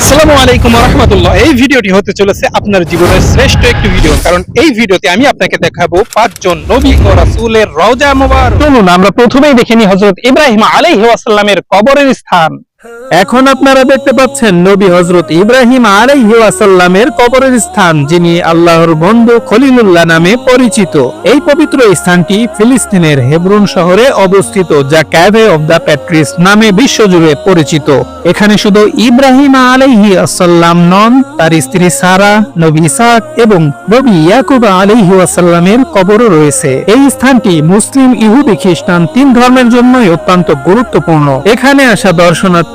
আসসালামু আলাইকুম রহমতুল্লাহ এই ভিডিওটি হতে চলেছে আপনার জীবনের শ্রেষ্ঠ একটি ভিডিও, কারণ এই ভিডিওতে আমি আপনাকে দেখাবো পাঁচজন নবী ও রাসূলের রওজা মুবারক। চলুন, আমরা প্রথমেই দেখে নিই হযরত ইব্রাহিম আলাইহিস সালামের কবরের স্থান। এখন আপনারা দেখতে পাচ্ছেন নবী হজরত ইব্রাহিম আলাইহি কবরের স্থান, যিনি আল্লাহর বন্ধু খলিলুল্লাহ নামে পরিচিত। এই পবিত্র স্থানটি ফিলিস্তিনের হেব্রন শহরে অবস্থিত, যা ক্যাভে অব দ্য প্যাট্রিস নামে বিশ্বজুড়ে পরিচিত। এখানে শুধু ইব্রাহিম আলাইহি আসাল্লাম নন, তার স্ত্রী সারা, নবী ইসাক এবং নবী ইয়াকুব আলাইহি ওয়াসাল্লামের কবরও রয়েছে। এই স্থানটি মুসলিম, ইহুদি, খ্রিস্টান, তিন ধর্মের জন্যই অত্যন্ত গুরুত্বপূর্ণ। এখানে আসা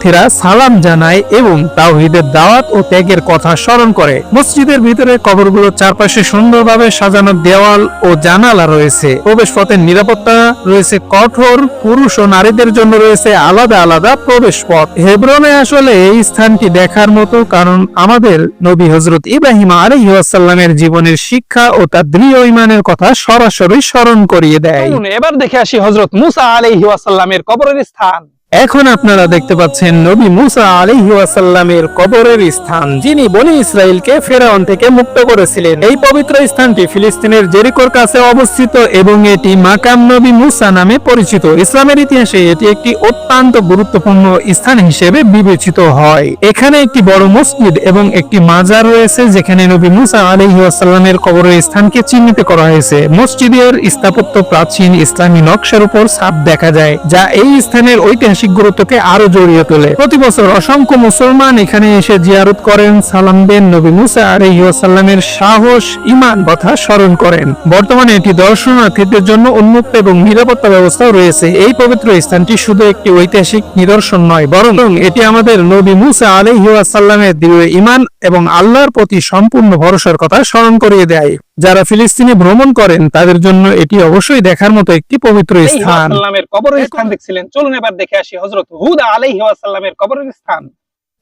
দর্শনার্থীরা সালাম জানায় এবং তাওহীদের দাওয়াত ও ত্যাগের কথা স্মরণ করে। মসজিদের ভিতরে কবরগুলোর চারপাশে সুন্দরভাবে সাজানো দেওয়াল ও জানালা রয়েছে। প্রবেশ পথের নিরাপত্তা রয়েছে কঠোর, পুরুষ ও নারীদের জন্য রয়েছে আলাদা আলাদা প্রবেশ পথ হেব্রনে আসলে এই স্থানটি দেখার মতো কারণ আমাদের নবী হজরত ইব্রাহিম আলহিহাসাল্লামের জীবনের শিক্ষা ও তার দৃঢ় ইমানের কথা সরাসরি স্মরণ করিয়ে দেয়। এবার দেখে আসি হজরত মুসা আলাইহিস সালামের কবরের স্থান। এখন আপনারা দেখতে পাচ্ছেন নবী মুসা আলাইহি ওয়াসাল্লামের কবরের স্থান, যিনি বনি ইসরায়েলকে ফেরাউন থেকে মুক্ত করেছিলেন। এই পবিত্র স্থানটি ফিলিস্তিনের জেরিকোর কাছে অবস্থিত এবং এটি মাকাম নবী মুসা নামে পরিচিত। ইসলামের ইতিহাসে এটি একটি অত্যন্ত গুরুত্বপূর্ণ স্থান হিসেবে বিবেচিত হয়। এখানে একটি বড় মসজিদ এবং একটি মাজার রয়েছে, যেখানে নবী মুসা আলাইহি ওয়াসাল্লামের কবরের স্থানকে চিহ্নিত করা হয়েছে। মসজিদের স্থাপত্য প্রাচীন ইসলামী নকশার উপর ছাপ দেখা যায়, যা এই স্থানের ঐতিহাসিক গুরুত্বকে আরও জড়িয়ে তোলে। প্রতি বছর অসংখ্য মুসলমান এখানে এসে জিয়ারত করেন, সালাম দেন নবী মুসা আলাইহিসাল্লামের সাহস ইমান কথা স্মরণ করেন। বর্তমানে এটি দর্শনার্থীদের জন্য উন্মুক্ত এবং নিরাপত্তা ব্যবস্থাও রয়েছে। এই পবিত্র স্থানটি শুধু একটি ঐতিহাসিক নিদর্শন নয়, বরং এটি আমাদের নবী মুসা আলাইহিসাল্লামের দৃঢ় ইমান এবং আল্লাহর প্রতি সম্পূর্ণ ভরসার কথা স্মরণ করিয়ে দেয়। যারা ফিলিস্তিনে ভ্রমণ করেন তাদের জন্য এটি অবশ্যই দেখার মতো একটি পবিত্র স্থান। কবরের স্থান দেখছিলেন। চলুন এবার দেখে আসি হজরত হুদ আলাই সালামের কবরের স্থান।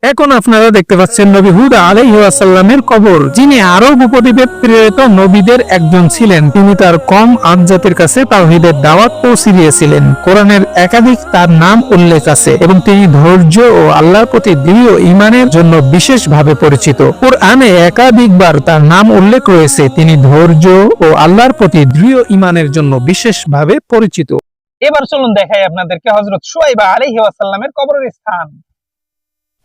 এখন আপনারা দেখতে পাচ্ছেন নবী হুদ আলাইহাসাল্লামের কবর, যিনি আরব উপদ্বীপে প্রেরিত নবীদের একজন ছিলেন। তিনি তার কম আদজাতির কাছে তাওহীদের দাওয়াত পৌঁছে দিয়েছিলেন। কোরআনের একাধিক তার নাম উল্লেখ আছে এবং তিনি ধৈর্য ও আল্লাহর প্রতি দৃঢ় ইমানের জন্য বিশেষভাবে পরিচিত। কোরআনে একাধিকবার তার নাম উল্লেখ রয়েছে। তিনি ধৈর্য ও আল্লাহর প্রতি দৃঢ় ইমানের জন্য বিশেষভাবে পরিচিত। এবার চলুন দেখাই আপনাদেরকে হযরত শুয়াইবা আলাইহিস সালামের কবরের স্থান।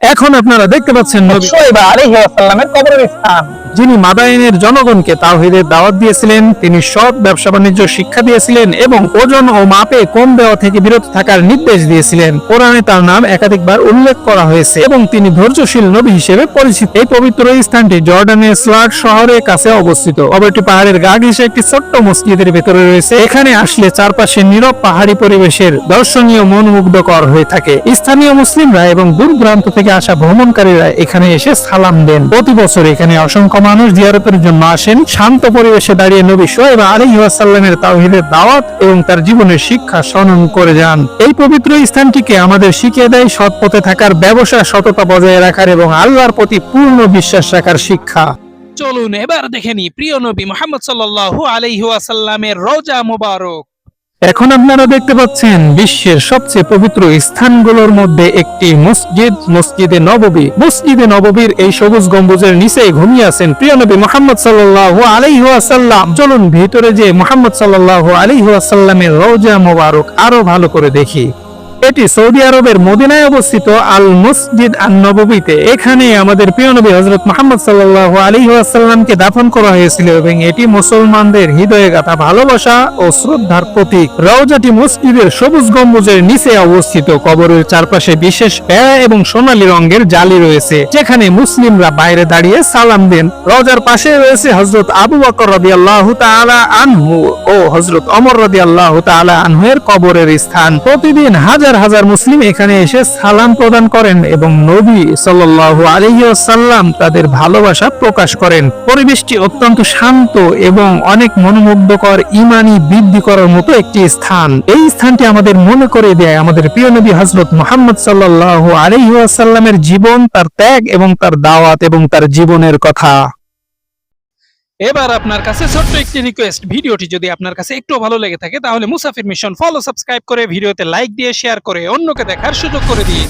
এখন আপনারা দেখতে পাচ্ছেন নবী শুয়াইবা আলাইহিস সালামের কবরের স্থান। যিনি মাদাইনের জনগণকে তাওহীদের দাওয়াত দিয়েছিলেন, তিনি সৎ ব্যবসা বাণিজ্য শিক্ষা দিয়েছিলেন এবং ওজন ও মাপে কম দেওয়া থেকে বিরত থাকার নির্দেশ দিয়েছিলেন। কোরআনে তার নাম একাধিকবার উল্লেখ করা হয়েছে এবং তিনি ধৈর্যশীল নবী হিসেবে পরিচিত। এই পবিত্র স্থানটি জর্ডানের স্লাট শহরের কাছে অবস্থিত। অবরটি পাহাড়ের গা ঘেঁষে একটি ছোট্ট মসজিদের ভেতরে রয়েছে। এখানে আসলে চারপাশে নীরব পাহাড়ি পরিবেশের দর্শনীয় মনোমুগ্ধকর হয়ে থাকে। স্থানীয় মুসলিমরা এবং দূর দূরান্ত থেকে আসা ভ্রমণকারীরা এখানে এসে সালাম দেন। প্রতি বছর এখানে অসংখ্য মানুষ জিয়ারতের জন্য আসেন, শান্ত পরিবেশে দাঁড়িয়ে নবী সোহেব আলাইহি ওয়াসাল্লামের তাওহীদের দাওয়াত এবং তার জীবনের শিক্ষা স্মরণ করে যান। এই পবিত্র স্থানটিকে আমাদের শিখিয়ে দেয় সৎ পথে থাকার ব্যবসা সততা বজায় রাখার এবং আল্লাহর প্রতি পূর্ণ বিশ্বাস রাখার শিক্ষা। চলুন এবার দেখেনি প্রিয় নবী মোহাম্মদ সাল্লাল্লাহু আলাইহি ওয়াসাল্লামের রওজা মুবারক। এখন আপনারা দেখতে পাচ্ছেন বিশ্বের সবচেয়ে পবিত্র স্থানগুলোর মধ্যে একটি মসজিদ, মসজিদে নববী। মসজিদে নববীর এই সবুজ গম্বুজের নিচে ঘুমিয়ে আছেন প্রিয় নবী মোহাম্মদ সাল্লাহ আলাইহি ওয়াসাল্লাম। চলুন ভিতরে যে মোহাম্মদ সাল্লাহ আলাইহি রোজা মোবারক আরও ভালো করে দেখি। এটি সৌদি আরবের মদিনায় অবস্থিত আল মসজিদ আন নববীতে এখানে আমাদের প্রিয় নবী হযরত মুহাম্মদ সাল্লাল্লাহু আলাইহি ওয়াসাল্লামকে দাফন করা হয়েছিল এবং এটি মুসলমানদের হৃদয়ে গাথা ভালোবাসা ও শ্রদ্ধার প্রতীক। রওজাটি মসজিদের সবুজ গম্বুজের নিচে অবস্থিত। কবরের চারপাশে বিশেষ বেড়া এবং সোনালী রঙের জালি রয়েছে, যেখানে মুসলিমরা বাইরে দাঁড়িয়ে সালাম দেন। রওজার পাশে রয়েছে হজরত আবু বকর রাদিয়াল্লাহু তাআলা আনহু ও হযরত ওমর রাদিয়াল্লাহু তাআলা আনহুয়ের কবরের স্থান। প্রতিদিন হাজার হাজার হাজার মুসলিম এখানে এসে সালাম প্রদান করেন এবং নবী সাল্লাল্লাহু আলাইহি ওয়াসাল্লাম তাদের ভালোবাসা প্রকাশ করেন। পরিবেশটি অত্যন্ত শান্ত এবং অনেক মনোমুগ্ধকর ইমানি বৃদ্ধি করার মতো একটি স্থান। এই স্থানটি আমাদের মনে করে দেয় আমাদের প্রিয় নবী হযরত মুহাম্মদ সাল্লাল্লাহু আলাইহি ওয়াসাল্লামের জীবন, তার ত্যাগ এবং তার দাওয়াত এবং তার জীবনের কথা। এবার আপনার কাছে ছোট্ট একটি রিকোয়েস্ট ভিডিওটি যদি আপনার কাছে একটু ভালো লেগে থাকে, তাহলে মুসাফির মিশন ফলো সাবস্ক্রাইব করে ভিডিওতে লাইক দিয়ে শেয়ার করে অন্যকে দেখার সুযোগ করে দিন।